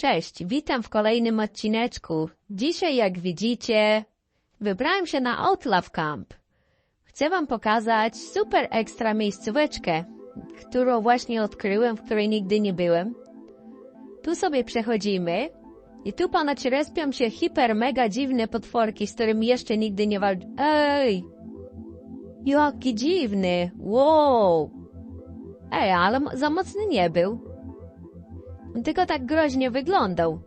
Cześć, witam w kolejnym odcineczku. Dzisiaj, jak widzicie, wybrałem się na Outlaw Camp. Chcę wam pokazać super ekstra miejscóweczkę, którą właśnie odkryłem, w której nigdy nie byłem. Tu sobie przechodzimy i tu ponoć respią się hiper mega dziwne potworki, z którymi jeszcze nigdy nie walcz... Ej! Jaki dziwny! Wow! Ej, ale za mocny nie był. On tylko tak groźnie wyglądał.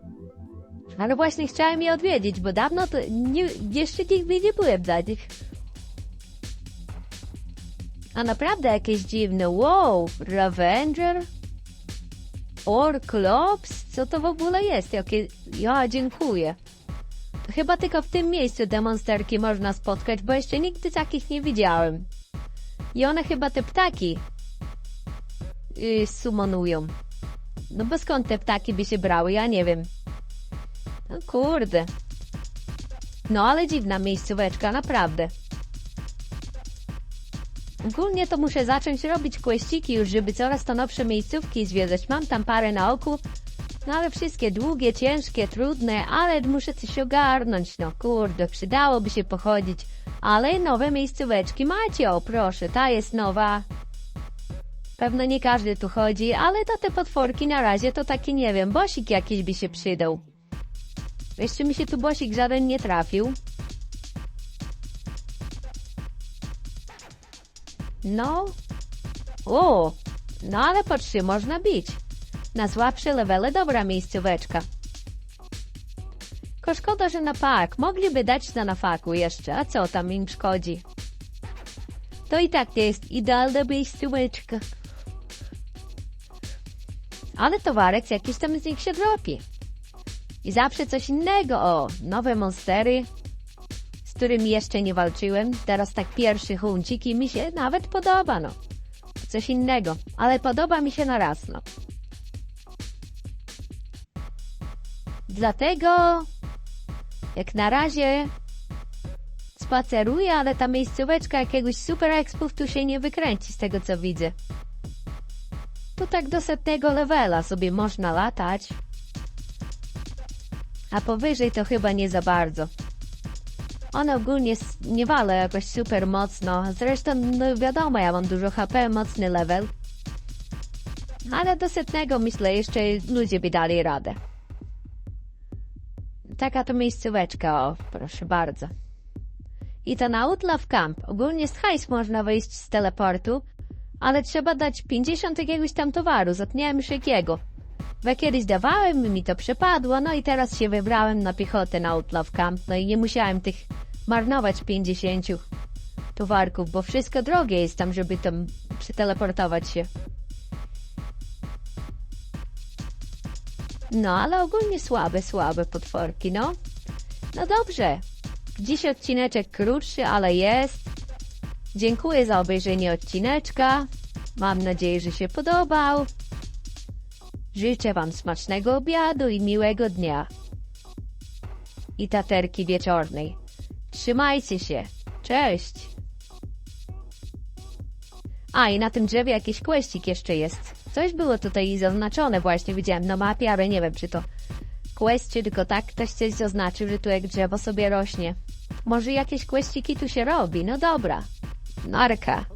Ale właśnie chciałem je odwiedzić, bo dawno to nie, jeszcze nigdy nie byłem dla nich. A naprawdę jakieś dziwne. Wow, Ravenger? Orklops? Co to w ogóle jest? Jakie... Ja dziękuję. Chyba tylko w tym miejscu te monsterki można spotkać, bo jeszcze nigdy takich nie widziałem. I one chyba te ptaki yy, sumonują. No bo skąd te ptaki by się brały? Ja nie wiem. No kurde. No ale dziwna miejscóweczka, naprawdę. Ogólnie to muszę zacząć robić kłeściki już, żeby coraz to nowsze miejscówki zwiedzać. Mam tam parę na oku, no ale wszystkie długie, ciężkie, trudne, ale muszę coś ogarnąć. No kurde, przydałoby się pochodzić. Ale nowe miejscóweczki macie, o proszę, ta jest nowa. Pewno nie każdy tu chodzi, ale to te potworki na razie to taki nie wiem, bosik jakiś by się przydał. Jeszcze mi się tu bosik żaden nie trafił. No. O, no ale po trzy można bić. Na słabsze levele dobra miejscóweczka. Tylko szkoda, że na pak. Mogliby dać na faku jeszcze, a co tam im szkodzi? To i tak nie jest idealna miejscóweczka. Ale towarek jakiś tam z nich się dropi. I zawsze coś innego, o, nowe monstery, z którymi jeszcze nie walczyłem. Teraz tak pierwszy huncik i mi się nawet podoba, no. Coś innego, ale podoba mi się na raz, no. Dlatego, jak na razie spaceruję, ale ta miejscóweczka jakiegoś super expów tu się nie wykręci z tego co widzę. Tu tak do setnego levela sobie można latać. A powyżej to chyba nie za bardzo. On ogólnie nie wala jakoś super mocno. Zresztą, no wiadomo, ja mam dużo HP, mocny level. Ale do setnego myślę, jeszcze ludzie by dali radę. Taka to miejscóweczka, o, proszę bardzo. I to na Outlaw Camp. Ogólnie z hajs można wyjść z teleportu, ale trzeba dać 50 jakiegoś tam towaru, zatniałem już jakiego. Bo kiedyś dawałem mi to przepadło, no i teraz się wybrałem na piechotę na Outlaw Camp, no i nie musiałem tych marnować 50 towarków, bo wszystko drogie jest tam, żeby tam przeteleportować się. No, ale ogólnie słabe, słabe potworki, no. No dobrze. Dziś odcineczek krótszy, ale jest. Dziękuję za obejrzenie odcineczka. Mam nadzieję, że się podobał. Życzę Wam smacznego obiadu i miłego dnia. I taterki wieczornej. Trzymajcie się. Cześć. A, i na tym drzewie jakiś kłeścik jeszcze jest. Coś było tutaj zaznaczone właśnie, widziałem na mapie, ale nie wiem, czy to quest, czy tylko tak ktoś coś zaznaczył, że tu jak drzewo sobie rośnie. Może jakieś kłeściki tu się robi, no dobra. Nautica.